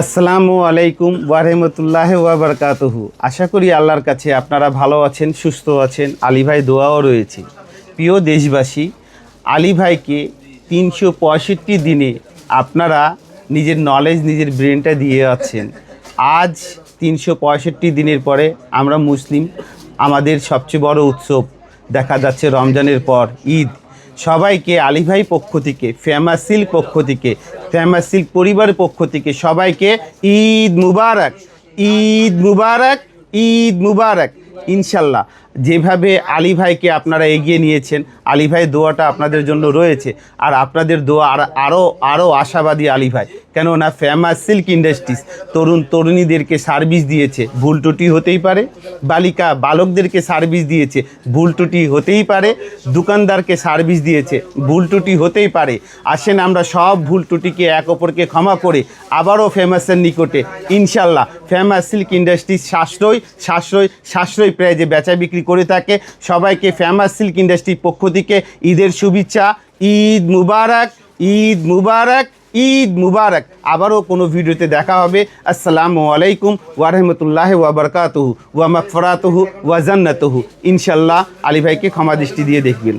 আসসালামু আলাইকুম ওয়ারহমতুল্লাহ ওয়াবারকাতহু। আশা করি আল্লাহর কাছে আপনারা ভালো আছেন, সুস্থ আছেন। আলী ভাই দোয়াও রয়েছে। প্রিয় দেশবাসী, আলী ভাইকে তিনশো পঁয়ষট্টি দিনে আপনারা নিজের নলেজ নিজের ব্রেনটা দিয়ে আছেন। আজ তিনশো পঁয়ষট্টি দিনের পরে আমরা মুসলিম, আমাদের সবচেয়ে বড় উৎসব দেখা যাচ্ছে রমজানের পর, ঈদ। সবাইকে আলিভাই পক্ষ থেকে ফ্যামাসিল পক্ষ থেকে ফ্যামাসিল পরিবারের পক্ষ থেকে সবাইকে ঈদ মুবারক ঈদ মুবারক ঈদ মুবারক। ইনশাল্লাহ। যেভাবে আলী ভাইকে আপনারা এগিয়ে নিয়েছেন, আলী ভাই দোয়াটা আপনাদের জন্য রয়েছে। আর আপনাদের দোয়া আর আরও আরও আশাবাদী আলী ভাই। কেননা ফেমাস সিল্ক ইন্ডাস্ট্রিজ তরুণ তরুণীদেরকে সার্ভিস দিয়েছে। ভুল ত্রুটি হতেই পারে, বালিকা বালকদেরকে সার্ভিস দিয়েছে। ভুল ত্রুটি হতেই পারে, দোকানদারকে সার্ভিস দিয়েছে। ভুল ত্রুটি হতেই পারে। আসেন আমরা সব ভুল ত্রুটিকে এক অপরকে ক্ষমা করে আবারও ফেমাসের নিকটে। ইনশাল্লাহ ফেমাস সিল্ক ইন্ডাস্ট্রিজ সাশ্রয় সাশ্রয় সাশ্রয় প্রাইজে বেচা বিক্রি করে থাকে, সবাইকে ফেমাস সিল্ক ইন্ডাস্ট্রির পক্ষ থেকে ঈদের শুভেচ্ছা, ঈদ মুবারক ঈদ মুবারক ঈদ মুবারক। আবারও কোনো ভিডিওতে দেখা হবে। আসসালামু আলাইকুম ওয়ারহমতুল্লাহ ওয়াবরকাতহু, ওয়া মাকফরাতহু ওয়া জান্নাতহু। ইনশাল্লাহ আলী ভাইকে ক্ষমা দৃষ্টি দিয়ে দেখবেন।